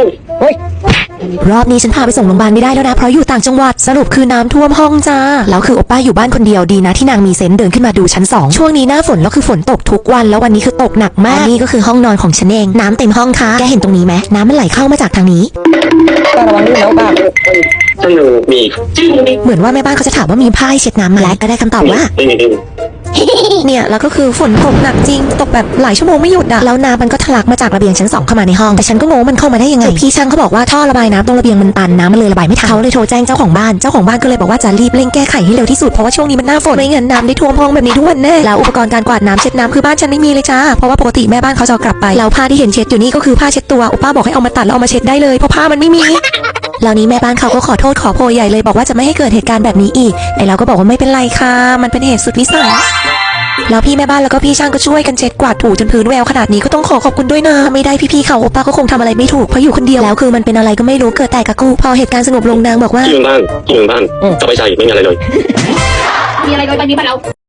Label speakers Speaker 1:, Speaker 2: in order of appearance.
Speaker 1: กุ้งเฮ้ย
Speaker 2: รอบนี้ฉันพาไปส่งโรงพยาบาลไม่ได้แล้วนะ เพราะอยู่ต่างจังหวัดสรุปคือน้ำท่วมห้องจ้า แล้วคือโอป้าอยู่บ้านคนเดียวดีนะที่นางมีเซนส์เดินขึ้นมาดูชั้นสองช่วงนี้หน้าฝนแล้วคือฝนตกทุกวัน แล้ววันนี้คือตกหนักมากอันนี่ก็คือห้องนอนของฉันเอง น้ำเต็มห้องค่ะแกเห็นตรงนี้ไหมน้ำมันไหลเข้ามาจากทางนี้
Speaker 1: ป้าระวังด้วยนะป้า
Speaker 3: สนุกมี
Speaker 2: เหมือนว่าแม่บ้านเขาจะถามว่ามีผ้าให้เช็ดน้ำไหมและก็ได้คำตอบว่า
Speaker 3: ไม่มีไม่มี
Speaker 2: เนี่ยแล้วก็คือฝนตกหนักจริงตกแบบหลายชั่วโมงไม่หยุดอะแล้วน้ำมันก็ทะลักมาจากระเบียงชั้นสองเข้ามาในห้องแต่ฉันก็งงว่ามันเข้ามาได้ยังไงพี่ช่างเขาบอกว่าท่อระบายน้ำตรงระเบียงมันตันน้ำมันเลยระบายไม่ทันเขาเลยโทรแจ้งเจ้าของบ้านเจ้าของบ้านก็เลยบอกว่าจะรีบเร่งแก้ไขให้เร็วที่สุดเพราะว่าช่วงนี้มันหน้าฝนไม่งั้นน้ำได้ท่วมห้องแบบนี้ทุกวันแน่แล้วอุปกรณ์การกวาดน้ำเช็ดน้ำคือบ้านฉันไม่มีเลยจ้าเพราะว่าปกติแม่บ้านเขาจะเอากลับไปแล้วผ้าที่เห็นเช็ดอยู่นี่ก็คือผ้าเช็ดตัวอุป้าบอกให้เอามาตัดแล้วเอามาเช็ดได้เลยเพราะผ้ามันไม่มีแล้วนี้แม่บ้านเขาก็ขอโทษขอโพยใหญ่เลยบอกว่าจะไม่ให้เกิดเหตุการณ์แบบนี้อีกไอเราก็บอกว่าไม่เป็นไรค่ะมันเป็นเหตุสุดวิสัย แล้วพี่แม่บ้านแล้วก็พี่ช่างก็ช่วยกันเช็ดกวาดถูจนพื้นแววขนาดนี้ก็ต้องขอขอบคุณด้วยนะถ้าไม่ได้พี่ๆเขาโอป้าก็คงทำอะไรไม่ถูกเพราะอยู่คนเดียวแล้วคือมันเป็นอะไรก็ไม่รู้เกิดแต่กับกูพอเหตุการณ์สงบลงนางบอกว่า
Speaker 3: ที่เมืองบ้านที่เมืองบ้านสบายใจไม่มีอะไรเลย
Speaker 4: มีอะไรโดยตอนนี้มาแล้ว